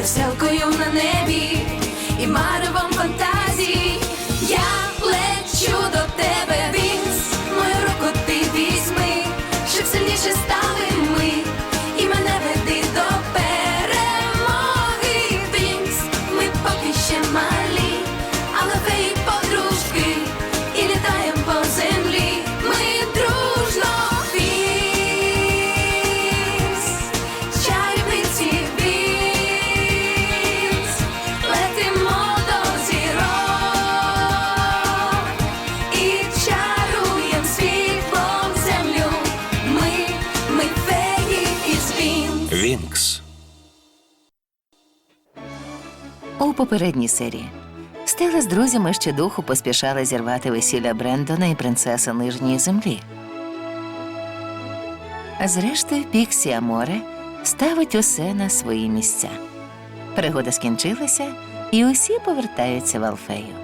веселкою на небі попередній серії Стела з друзями ще духу поспішала зірвати весілля Брендона і принцеси нижньої землі. А зрештою, Піксі Аморе ставить усе на свої місця. Пригода скінчилася, і усі повертаються в Алфею.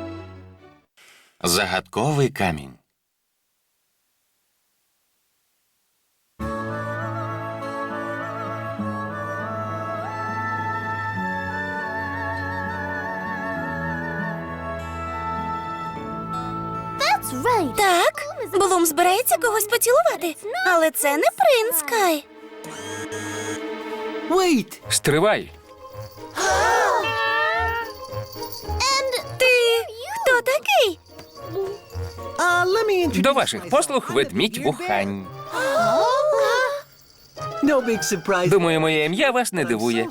Загадковий камінь. Так, Блум збирається когось поцілувати, але це не принц Кай. Стривай. Ти хто такий? До ваших послуг ведмідь вухань. Думаю, моє ім'я вас не дивує.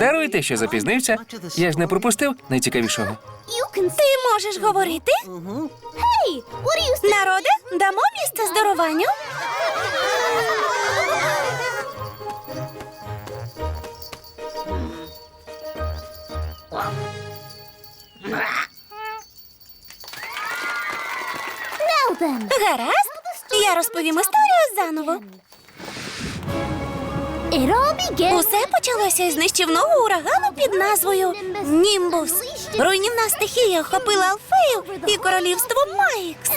Даруйте, що запізнився. Я ж не пропустив найцікавішого. Ти можеш говорити? Народе, дамо місце здорованню? Гаразд, я розповім історію заново. Усе почалося із нищівного урагану під назвою Німбус. Руйнівна стихія охопила Алфею і королівство Майкс.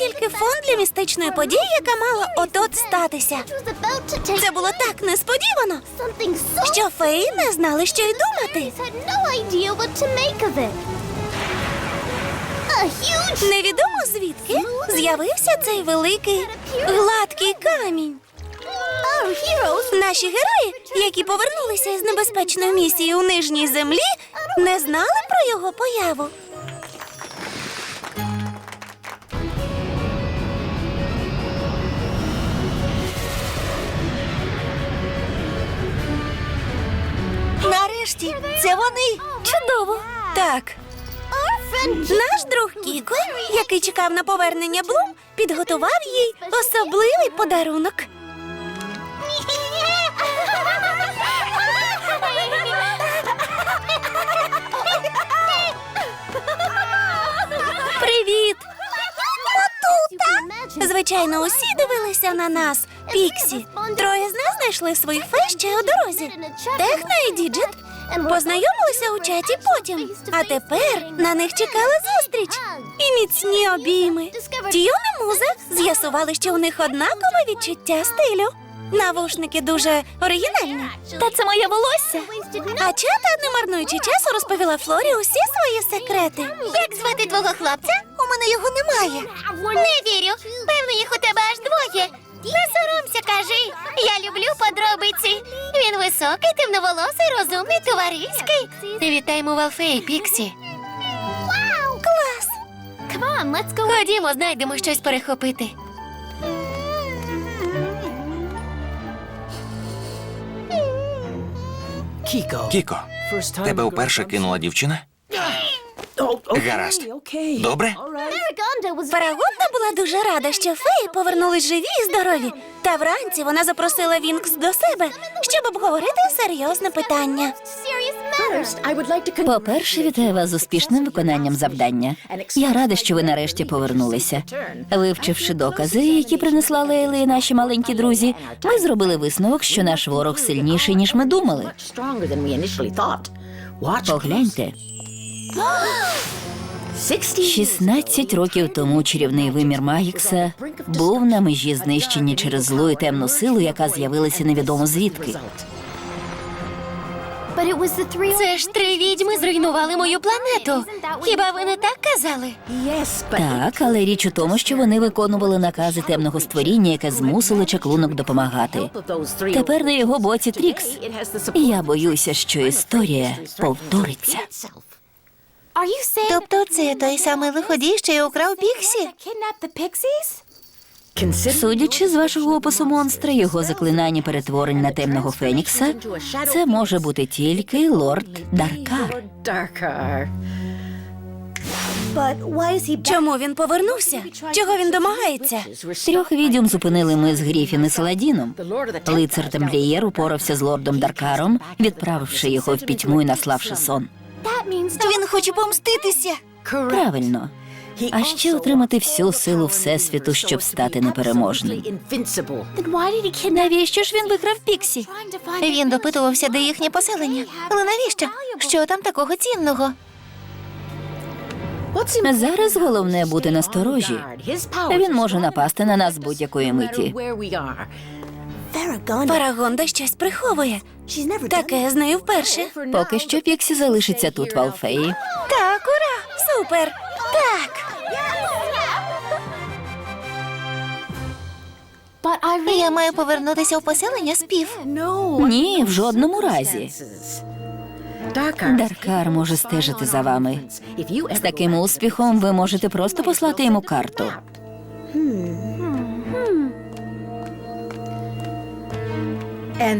Тільки фон для містичної події, яка мала от-от статися. Це було так несподівано, що феї не знали, що й думати. Невідомо звідки з'явився цей великий гладкий камінь. Наші герої, які повернулися із небезпечної місії у нижній землі, не знали про його появу. Нарешті це вони. Чудово. Так, наш друг Кіко, який чекав на повернення Блум, підготував їй особливий подарунок. Привіт! Звичайно, усі дивилися на нас. Піксі. Троє з нас знайшли своїх фей ще у дорозі. Техна і Діджит познайомилися у чаті потім. А тепер на них чекала зустріч. І міцні обійми. Тіон і Муза з'ясували, що у них однакове відчуття стилю. Навушники дуже оригінальні. Та це моє волосся. А чата, не марнуючи часу, розповіла Флорі усі свої секрети. Як звати твого хлопця? У мене його немає. Не вірю. Певно, їх у тебе аж двоє. Не соромся, кажи. Я люблю подробиці. Він високий, темноволосий, розумний, товариський. Вітаємо в Алфеї, Піксі. Клас! Let's go. Ходімо, знайдемо щось перехопити. Кіко, тебе вперше кинула дівчина? Гаразд. Добре? Парагонда була дуже рада, що феї повернулись живі і здорові. Та вранці вона запросила Вінкс до себе, щоб обговорити серйозне питання. По-перше, вітаю вас з успішним виконанням завдання. Я рада, що ви нарешті повернулися. Вивчивши докази, які принесла Лейла і наші маленькі друзі, ми зробили висновок, що наш ворог сильніший, ніж ми думали. Погляньте. 16 років тому чарівний вимір Магікса був на межі знищення через злу і темну силу, яка з'явилася невідомо звідки. Це ж три відьми зруйнували мою планету. Хіба ви не так казали? Так, але річ у тому, що вони виконували накази темного створіння, яке змусило чаклунок допомагати. Тепер на його боці Трікс. І я боюся, що історія повториться. Тобто це той самий лиходій, що й украв Піксі? Судячи з вашого опису монстра, його заклинання перетворень на темного фенікса, це може бути тільки лорд Даркар. Чому він повернувся? Чого він домагається? Трьох відьом зупинили ми з Гріфін і Саладіном. Лицар Темплієр упорався з лордом Даркаром, відправивши його в пітьму і наславши сон. Він хоче помститися. Правильно. А ще отримати всю силу Всесвіту, щоб стати непереможним. Навіщо ж він викрав Піксі? Він допитувався, де їхнє поселення. Але навіщо? Що там такого цінного? Зараз головне бути насторожі. Він може напасти на нас будь-якої миті. Парагонда щось приховує. Таке з нею вперше. Поки що Піксі залишиться тут, в Алфеї. Так, ура! Супер! Так! Я маю повернутися в поселення спів. Ні, в жодному разі. Даркар може стежити за вами. З таким успіхом ви можете просто послати йому карту.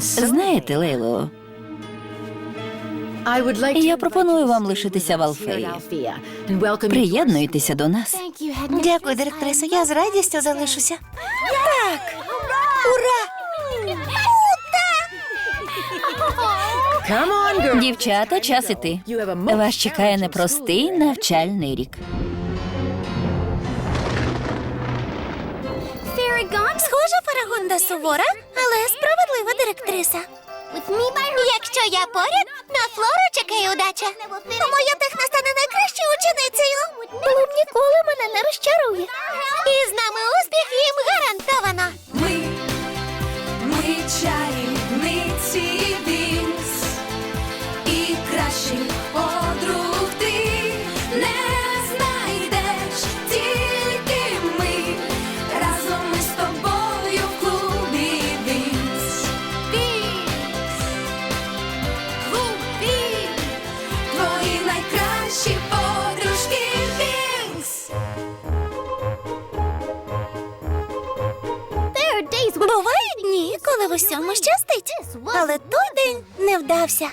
Знаєте, Лейло, я пропоную вам лишитися в Алфеї. Приєднуйтеся до нас. Дякую, директрисо. Я з радістю залишуся. Так! Ура! Дівчата, час іти. Вас чекає непростий навчальний рік. Схожа Фарагонда сувора, директриса. Якщо я поряд, на флору чекає удача. А моя техна стане найкращою ученицею. Блум ніколи мене не розчарує. І з нами успіх їм гарантовано. Ми, ми чарівниці じゃ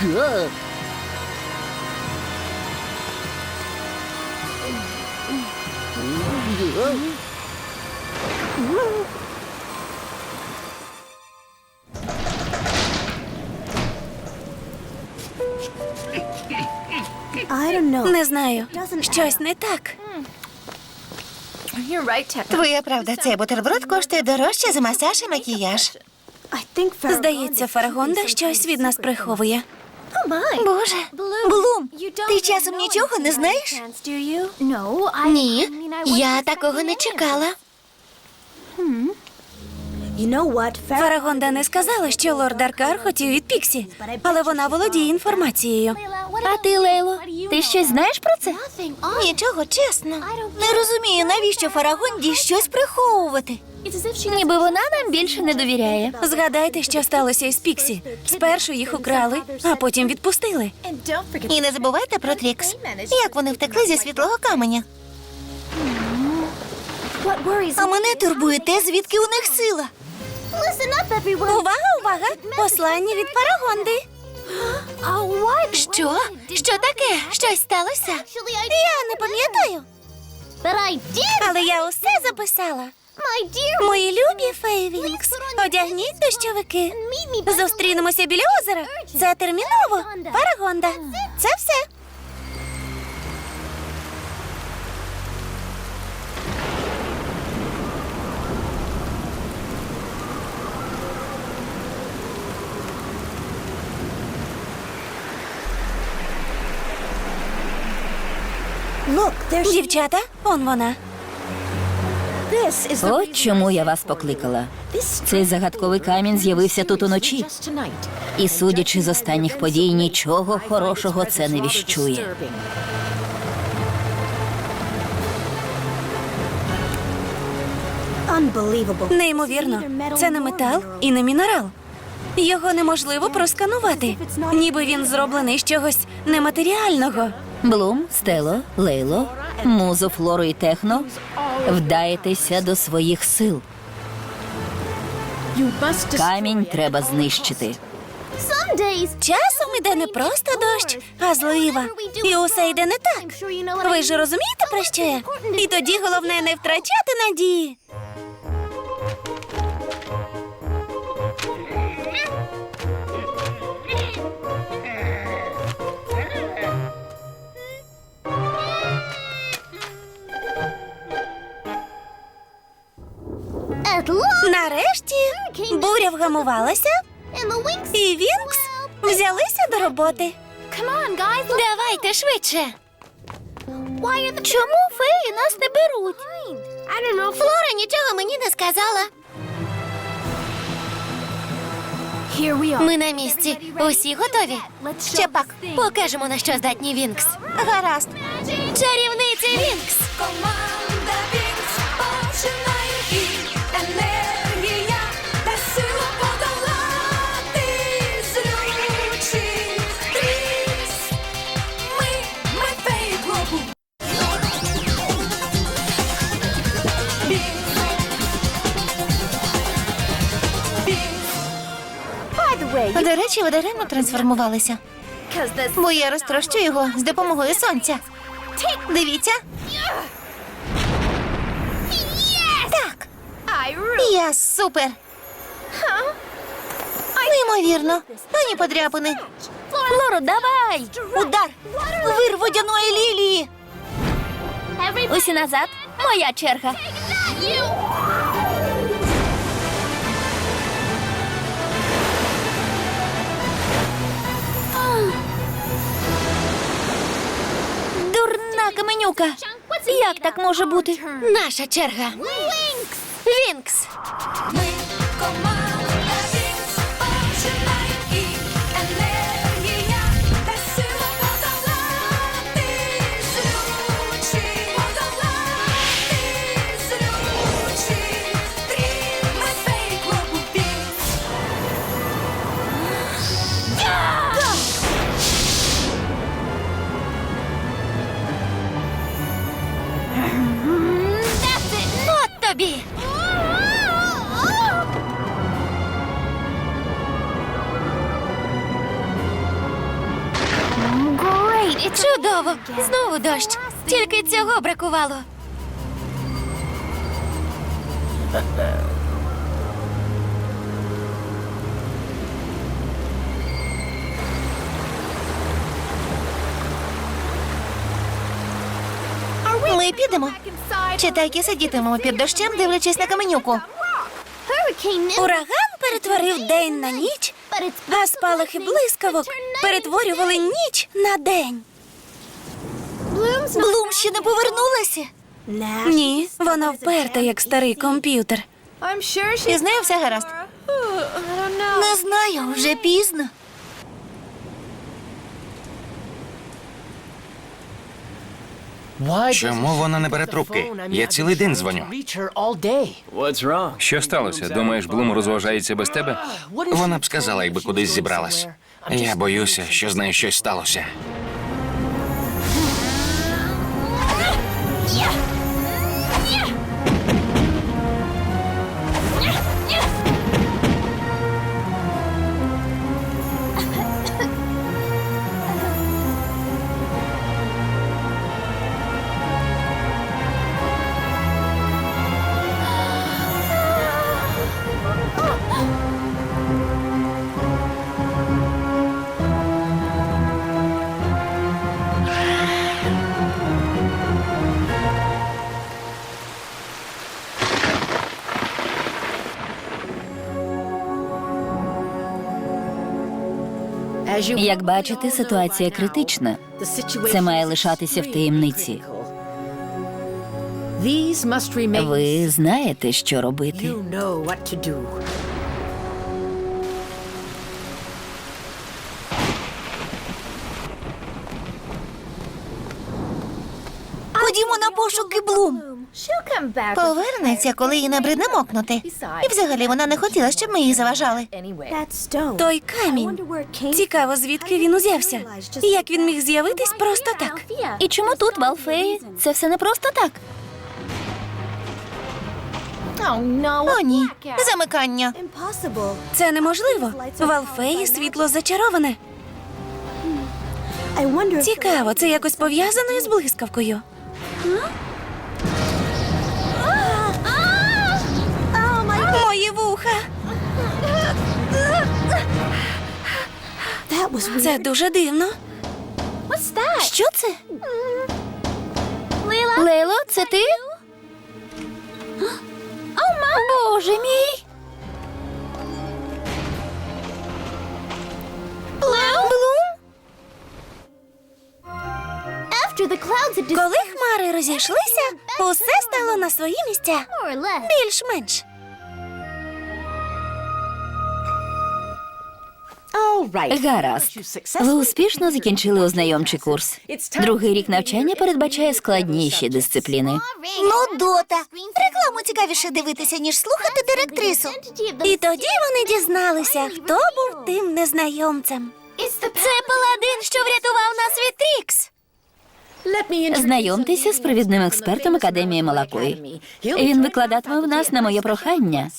ぐわぐわうわ Не знаю. Щось не так. Твоя правда, цей бутерброд коштує дорожче за масаж і макіяж. Здається, Фарагонда щось від нас приховує. Боже, Блум, ти часом нічого не знаєш? Ні, я такого не чекала. Фарагонда не сказала, що лорд Даркар хотів від Піксі, але вона володіє інформацією. А ти, Лейло, ти щось знаєш про це? Нічого, чесно. Не розумію, навіщо Фарагонді щось приховувати. Ніби вона нам більше не довіряє. Згадайте, що сталося із Піксі. Спершу їх украли, а потім відпустили. І не забувайте про Трікс. Як вони втекли зі світлого каменя. А мене турбує те, звідки у них сила. Увага, увага! Послання від Фарагонди. Що? Що таке? Щось сталося? Я не пам'ятаю. Але я усе записала. Мої любі Фейвінкс, одягніть дощовики. Зустрінемося біля озера. Це терміново. Парагонда. Це все. Дівчата, он вона. От чому я вас покликала. Цей загадковий камінь з'явився тут уночі. І судячи з останніх подій, нічого хорошого це не віщує. Неймовірно, це не метал і не мінерал. Його неможливо просканувати, ніби він зроблений з чогось нематеріального. Блум, Стело, Лейло, Музо, Флору і Техно, вдайтеся до своїх сил. Камінь треба знищити. Часом іде не просто дощ, а злива. І усе йде не так. Ви ж розумієте про що я? І тоді головне не втрачати надії. Нарешті буря вгамувалася, і Вінкс взялися до роботи. Давайте швидше. Чому феї нас не беруть? Флора нічого мені не сказала. Ми на місці. Усі готові? Ще пак. Покажемо, на що здатні Вінкс. Гаразд. Чарівниці Вінкс! Команда Вінкс починає До речі, ви даремно трансформувалися. Бо я розтрощу його з допомогою сонця. Дивіться. Так, я супер. Неймовірно. Ані подряпини. Флоро, давай! Удар! Вир водяної лілії! Усі назад. Моя черга. Каменюка. Як так може бути? Наша черга. Вінкс. It. От тобі. Чудово. Знову дощ. Тільки цього бракувало. Ми підемо. Чи так і сидітимемо під дощем, дивлячись на каменюку? Ураган перетворив день на ніч, а спалахи блискавок перетворювали ніч на день. Блум ще не повернулася. Ні, вона вперта, як старий комп'ютер. І з нею все гаразд. Не знаю, вже пізно. Чому вона не бере трубки? Я цілий день дзвоню. Що сталося? Думаєш, Блум розважається без тебе? Вона б сказала, якби кудись зібралась. Я боюся, що з нею щось сталося. Як бачите, ситуація критична. Це має лишатися в таємниці. Ви знаєте, що робити. Повернеться, коли їй набридне мокнути. І взагалі вона не хотіла, щоб ми їй заважали. Той камінь. Цікаво, звідки він узявся. І як він міг з'явитись просто так. І чому тут, в Алфеї? Це все не просто так. О, ні. Замикання. Це неможливо. В Алфеї світло зачароване. Цікаво, це якось пов'язано із блискавкою. Вуха. Це дуже дивно. Що це? Лейло, це ти? Боже мій! Коли хмари розійшлися, усе стало на свої місця. Більш-менш. Гаразд. Ви успішно закінчили ознайомчий курс. Другий рік навчання передбачає складніші дисципліни. Ну, дота. Рекламу цікавіше дивитися, ніж слухати директрису. І тоді вони дізналися, хто був тим незнайомцем. Це паладин, що врятував нас від Трікс. Знайомтеся з провідним експертом Академії Малакої. Він викладатиме в нас на моє прохання.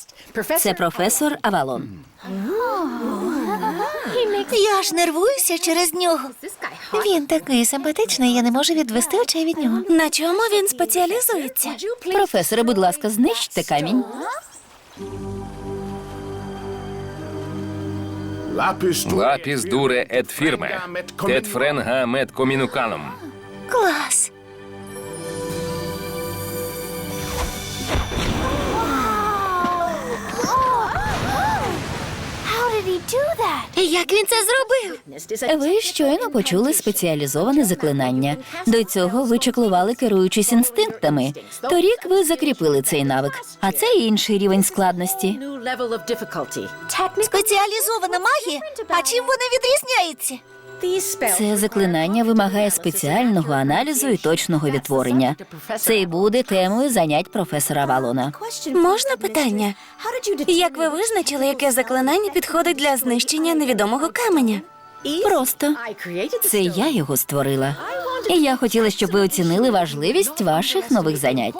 Це професор Авалон. Я ж нервуюся через нього. Він такий симпатичний, я не можу відвести очей від нього. На чому він спеціалізується? Професоре, будь ласка, знищте камінь. Лапіс дуре ет фірме. Тет френга мет комінуканом. Клас. Як він це зробив? Ви щойно почули спеціалізоване заклинання. До цього ви чеклували, керуючись інстинктами. Торік ви закріпили цей навик, а це інший рівень складності. Спеціалізована магія? А чим вона відрізняється? Це заклинання вимагає спеціального аналізу і точного відтворення. Це й буде темою занять професора Валона. Можна питання? Як ви визначили, яке заклинання підходить для знищення невідомого каменя? Просто це я його створила. І я хотіла, щоб ви оцінили важливість ваших нових занять.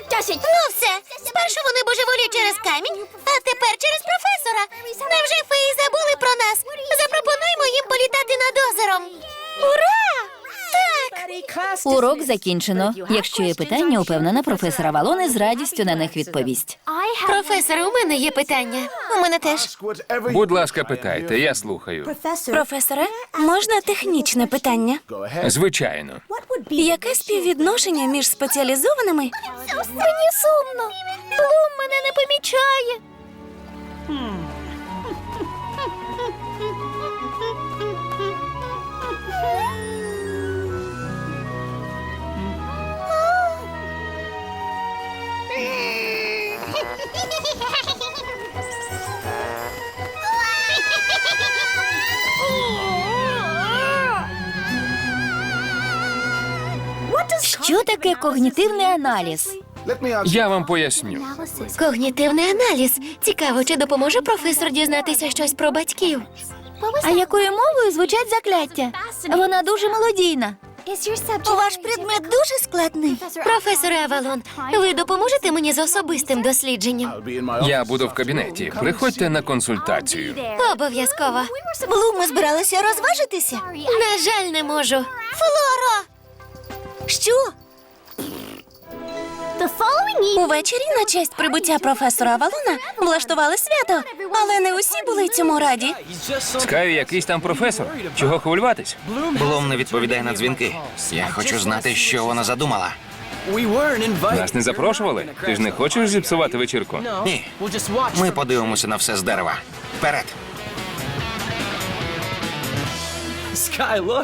Ну все, спершу вони божеволі через камінь, а тепер через професора. Невже феї забули про нас? Запропонуємо їм політати над озером. Ура! Урок закінчено. Якщо є питання, упевнена, професора Валони з радістю на них відповість. Професор, у мене є питання. У мене теж. Будь ласка, питайте, я слухаю. Професоре, можна технічне питання? Звичайно. Яке співвідношення між спеціалізованими? Мені сумно. Блум мене не помічає. Що таке когнітивний аналіз? Я вам поясню. Когнітивний аналіз. Цікаво, чи допоможе професор дізнатися щось про батьків. А якою мовою звучать закляття? Вона дуже мелодійна. Ваш предмет дуже складний. Професоре Авалон, ви допоможете мені з особистим дослідженням? Я буду в кабінеті. Приходьте на консультацію. Обов'язково. Блум, ми збиралися розважитися. На жаль, не можу. Флоро! Що? Увечері на честь прибуття професора Авалона влаштували свято, але не усі були цьому раді. Скаю, якийсь там професор. Чого хвилюватись? Блум не відповідає на дзвінки. Я хочу знати, що вона задумала. Нас не запрошували? Ти ж не хочеш зіпсувати вечірку? Ні. Ми подивимося на все з дерева. Вперед.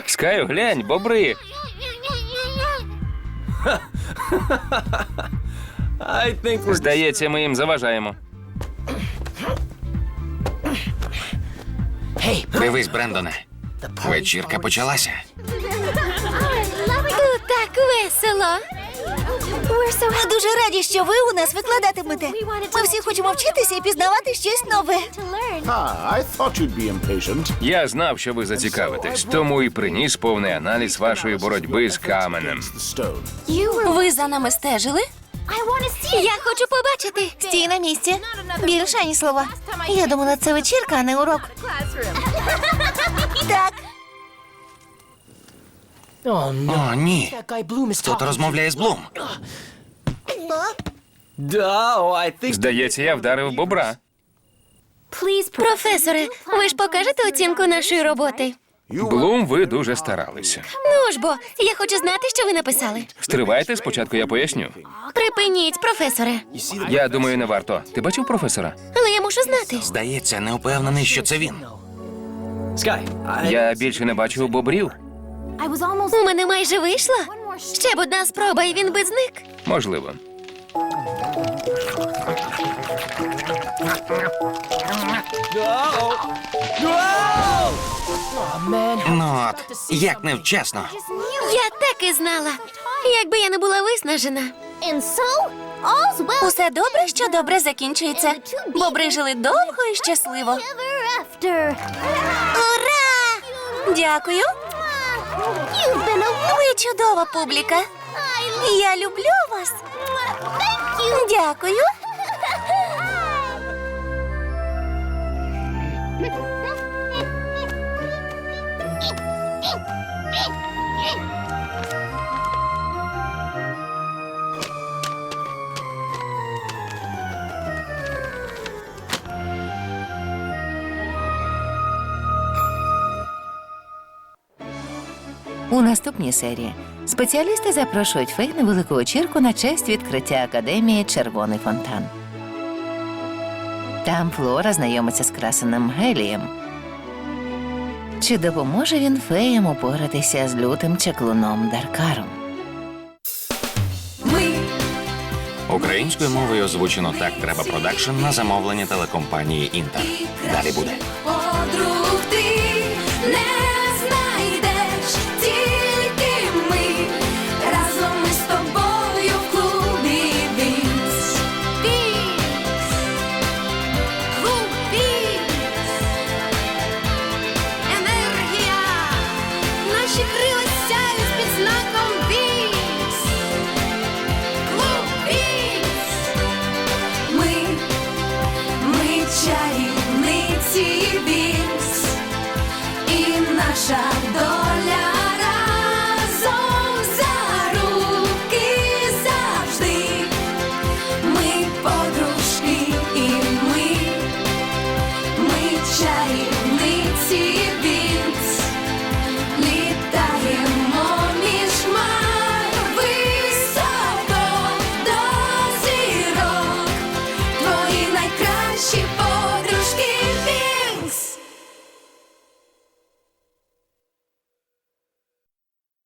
Скаю, глянь, бобри. Здається, ми їм заважаємо. Дивись, Брендоне. Вечірка почалася. Тут так весело. Ми дуже раді, що ви у нас викладатимете. Ми всі хочемо вчитися і пізнавати щось нове. Ah, I thought you'd be impatient. Я знав, що ви зацікавитесь, тому і приніс повний аналіз вашої боротьби з каменем. The stone. Ви за нами стежили? Я хочу побачити. Стій на місці. Більше ані слова. Я думала, це вечірка, а не урок. Так, О, ні. Тут розмовляє з Блум. Здається, я вдарив бобра. Професоре, ви ж покажете оцінку нашої роботи. Блум, ви дуже старалися. Ну ж бо, я хочу знати, що ви написали. Стривайте, спочатку я поясню. Припиніть, професоре. Я думаю, не варто. Ти бачив професора? Але я мушу знати. Здається, не впевнений, що це він. Я більше не бачив бобрів. У мене майже вийшло. Ще б одна спроба, і він би зник. Можливо. Ну от, як невчасно. Я так і знала. Якби я не була виснажена. Усе добре, що добре закінчується. Бобри жили довго і щасливо. Ура! Дякую. You've been a Ви чудова публіка. Я люблю вас. Дякую. У наступній серії спеціалісти запрошують фей на велику вечірку на честь відкриття академії Червоний фонтан. Там Флора знайомиться з красеним Гелієм. Чи допоможе він феям упоратися з лютим чаклуном Даркаром? Ми Українською мовою озвучено так треба продакшн на замовлення телекомпанії Інтер. Далі буде. подруг ти не знаком Вінкс. Клуб Вінкс. Ми ми чарівниці наша